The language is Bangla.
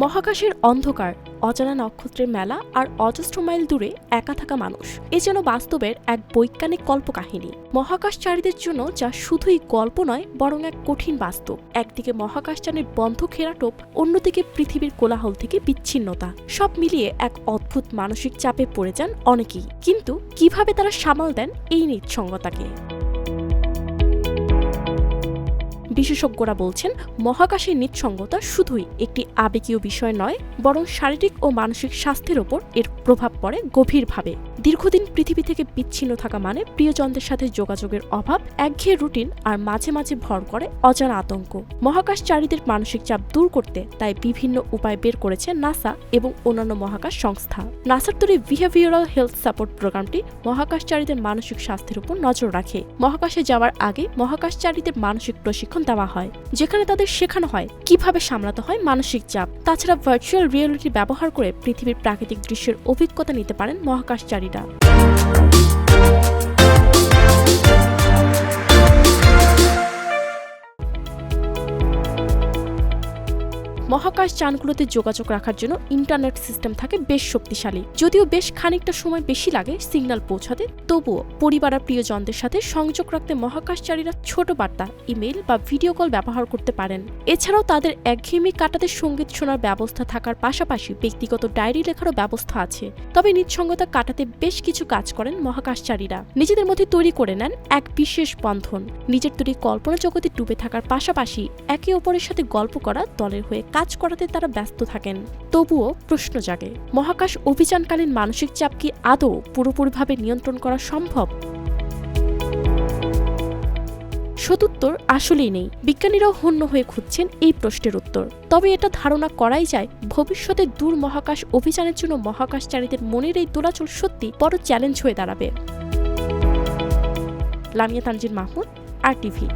মহাকাশের অন্ধকার, অজানা নক্ষত্রের মেলা আর অজস্র মাইল দূরে একা থাকা মানুষ। এ যেন বাস্তবের এক বৈজ্ঞানিক কল্পকাহিনী। মহাকাশচারীদের জন্য যা শুধুই গল্প নয়, বরং এক কঠিন বাস্তব। একদিকে মহাকাশযানের বন্ধ খেরাটোপ, অন্যদিকে পৃথিবীর কোলাহল থেকে বিচ্ছিন্নতা। সব মিলিয়ে এক অদ্ভুত মানসিক চাপে পড়ে যান অনেকেই। কিন্তু কীভাবে তারা সামাল দেন এই নিঃসঙ্গতাকে? বিশেষজ্ঞরা বলছেন মহাকাশের নিঃসঙ্গতা শুধুই একটি আবেগীয় বিষয় নয়, বরং শারীরিক ও মানসিক স্বাস্থ্যের ওপর এর প্রভাব পড়ে গভীরভাবে। দীর্ঘদিন পৃথিবী থেকে বিচ্ছিন্ন থাকা মানে প্রিয়জনদের সাথে যোগাযোগের অভাব, একঘেয়ে রুটিন আর মাঝে মাঝে ভর করে অজানা আতঙ্ক। মহাকাশচারীদের মানসিক চাপ দূর করতে তাই বিভিন্ন উপায় বের করেছে নাসা এবং অন্যান্য মহাকাশ সংস্থা। নাসার তৈরি বিহেভিয়ারাল হেলথ সাপোর্ট প্রোগ্রামটি মহাকাশচারীদের মানসিক স্বাস্থ্যের উপর নজর রাখে। মহাকাশে যাওয়ার আগে মহাকাশচারীদের মানসিক প্রশিক্ষণ দেওয়া হয়, যেখানে তাদের শেখানো হয় কীভাবে সামলাতে হয় মানসিক চাপ। তাছাড়া ভার্চুয়াল রিয়েলিটি ব্যবহার করে পৃথিবীর প্রাকৃতিক দৃশ্যের অভিজ্ঞতা নিতে পারেন মহাকাশচারীরা মহাকাশ যানগুলোতে যোগাযোগ রাখার জন্য ইন্টারনেট সিস্টেম থাকে বেশ শক্তিশালী। যদিও বেশ খানিকটা সময় বেশি লাগে সিগন্যাল পৌঁছাতে, তবুও পরিবার আর প্রিয়জনদের সাথে সংযোগ রাখতে মহাকাশচারীরা ছোট বার্তা, ইমেল বা ভিডিও কল ব্যবহার করতে পারেন। এছাড়াও তাদের একঘেয়েমি কাটাতে সংগীত শোনার ব্যবস্থা থাকার পাশাপাশি ব্যক্তিগত ডায়েরি লেখারও ব্যবস্থা আছে। তবে নিঃসঙ্গতা কাটাতে বেশ কিছু কাজ করেন মহাকাশচারীরা। নিজেদের মধ্যে তৈরি করে নেন এক বিশেষ বন্ধন। নিজের তৈরি কল্পনা জগতে ডুবে থাকার পাশাপাশি একে অপরের সাথে গল্প করা দলের হয়ে কাজ করাতে তারা ব্যস্ত থাকেন। তবুও প্রশ্ন জাগে, মহাকাশ অভিযানকালীন মানসিক চাপ কি আদৌ পুরোপুরিভাবে নিয়ন্ত্রণ করা সম্ভব? সদুত্তর আসলেই নেই। বিজ্ঞানীরাও হন্য হয়ে খুঁজছেন এই প্রশ্নের উত্তর। তবে এটা ধারণা করাই যায়, ভবিষ্যতে দূর মহাকাশ অভিযানের জন্য মহাকাশচারীদের মনের এই দোলাচল সত্যি বড় চ্যালেঞ্জ হয়ে দাঁড়াবে। Lamia Tanzir Mahmud, R TV